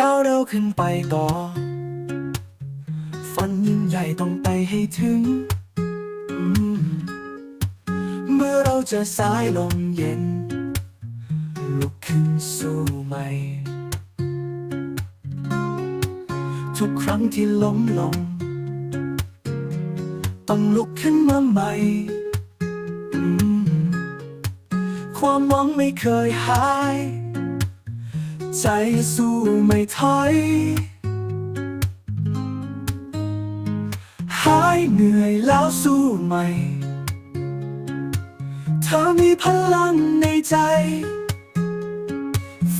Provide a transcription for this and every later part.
ก้าวเราขึ้นไปต่อ ฝันยิ่งใหญ่ต้องไปให้ถึง เมื่อเราเจะสายลมเย็น ลุกขึ้นสู้ใหม่ ทุกครั้งที่ล้มลง ต้องลุกขึ้นมาใหม่ความหวังไม่เคยหาย ใจสู้ไม่ถอยหายเหนื่อยแล้วสู้ใหม่ เธอมีพลังในใจ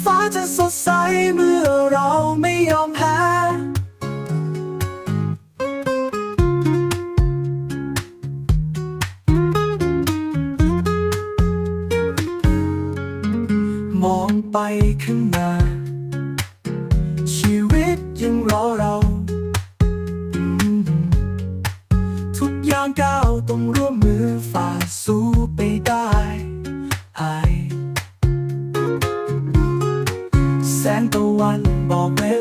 ฟ้าจะสดใสเมื่อเราไม่ยอมแพ้ มองไปข้างหน้า ชีวิตยังรอเรา ทุกอย่างก้าวต้องร่วมมือฝ่าสู้ไปได้ไอแสงตะวันบอกเว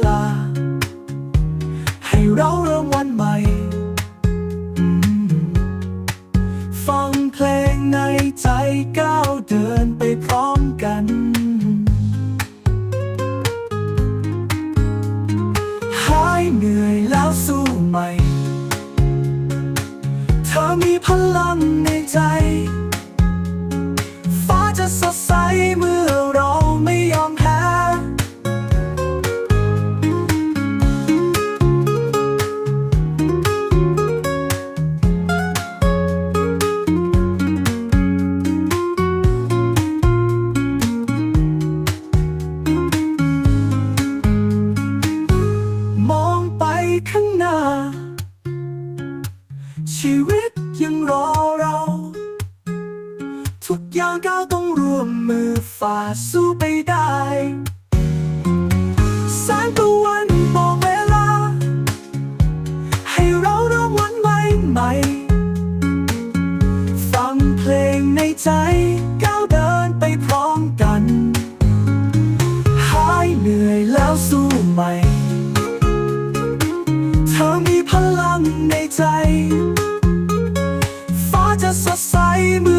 ข้างหน้า ชีวิตยังรอเรา ทุกอย่างก้าวต้องร่วมมือฝ่าสู้ไปได้แสงตะวันบอกเวลา ให้เราเริ่มวันใหม่ใหม่ ฟังเพลงในใจก้าวเดินไปพร้อมกัน หายเหนื่อยแล้วสู้ใหม่ ในใจ ฟ้าจะสดใสเมื่อ